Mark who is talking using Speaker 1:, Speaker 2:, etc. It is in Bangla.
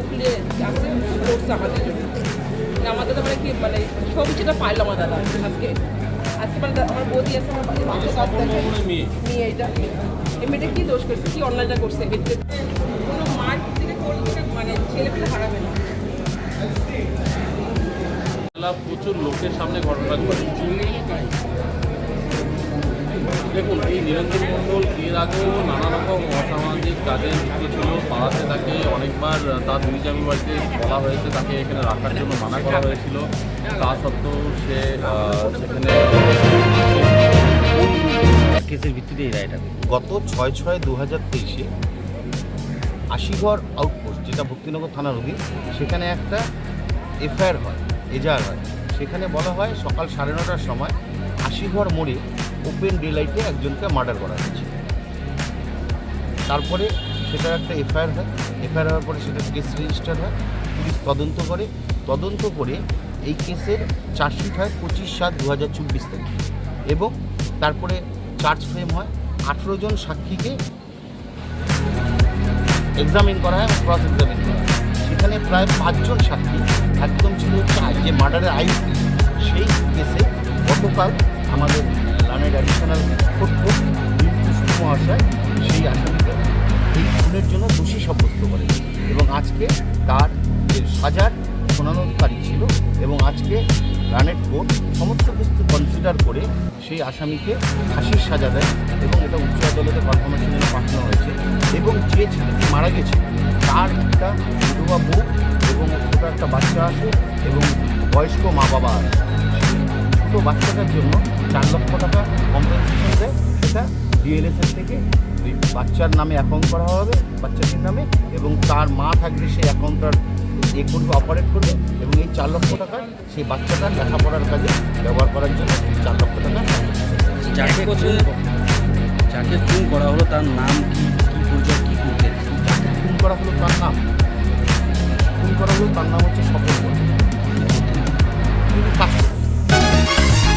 Speaker 1: করছে আমাদের জন্য। মানে আমাদের মানে কি মানে পাইলো আমার দাদা আজকে। আজকে মানে আমার বৌদি আছে আমার বাড়ির কাজ মেয়ে। এটা। এই মেয়েটা কি দোষ করছে? কি অন্যায়টা করছে? এতে কোনো মার থেকে করলে মানে ছেলে পেলে হারাবে না।
Speaker 2: প্রচুর লোকের সামনে ঘটনা ঘটে। দেখুন এই নিরঞ্জন মণ্ডল এর আগেও নানা রকম অসামাজিক কাজে যুক্ত ছিল। পাড়াতে তাকে অনেকবার তার দুই জামি বাড়িতে বলা হয়েছে তাকে এখানে রাখার জন্য মানা করা হয়েছিল। তা সত্ত্বেও সে সেখানে
Speaker 3: কেসের ভিত্তিতে এই রায়টা
Speaker 4: গত ছয় ছয় দু হাজার তেইশে আশিঘর আউটপোস্ট যেটা ভক্তিনগর থানার অধীন সেখানে একটা এফআইআর হয় এজাহার হয়। সেখানে বলা হয় সকাল সাড়ে নটার সময় আশিঘর মোড়ে ওপেন ডেলাইটে একজনকে মার্ডার করা হয়েছে। তারপরে সেটার একটা এফআইআর হয়। এফআইআর হওয়ার পরে সেটা কেস রেজিস্টার হয়। পুলিশ তদন্ত করে। তদন্ত করে এই কেসের চার্জশিট হয় পঁচিশ সাত দু হাজার চব্বিশ তারিখ এবং তারপরে চার্জ ফ্রেম হয় আঠেরো জন সাক্ষীকে এক্সামিন করা হয় ক্রস এক্সামিন করা হয়। সেখানে প্রায় পাঁচজন সাক্ষী একদম ছিল হচ্ছে যে মার্ডারের আইসি সেই কেসে গতকাল আমাদের লানের অ্যাডিশনাল নীলকৃষ্ণ মহাশয় সেই আসামিকে এই খুনের জন্য দোষী সাব্যস্ত করে। এবং আজকে তার যে সাজার শোনানোর তারিখ ছিল এবং আজকে রানের কোর্ট সমস্ত কিছু কনসিডার করে সেই আসামিকে ফাঁসির সাজা দেয় এবং এটা উচ্চ আদালতে কনফার্মেশন জন্য পাঠানো হয়েছে। এবং যে ছেলেটি মারা গেছে, তার একটা বিধবা বউ এবং ছোটো একটা বাচ্চা আছে এবং বয়স্ক মা বাবা আছে। ছোটো বাচ্চাটার জন্য চার লক্ষ টাকা কম্পেনসেশন দেয় সেটা ডিএলএসএর থেকে বাচ্চার নামে অ্যাকাউন্ট করা হবে বাচ্চাটির নামে এবং তার মা থাকবে সেই অ্যাকাউন্টটার এ করবে অপারেট করবে এবং এই চার লক্ষ টাকা সেই বাচ্চাটার লেখাপড়ার কাজে ব্যবহার করার জন্য চার লক্ষ টাকা
Speaker 3: যাকে যাকে খুন করা হলো তার নাম কি কি পরিচয় কি করতেন
Speaker 4: যাকে খুন করা হলো তার নাম খুন করা হলো তার নাম হচ্ছে সফল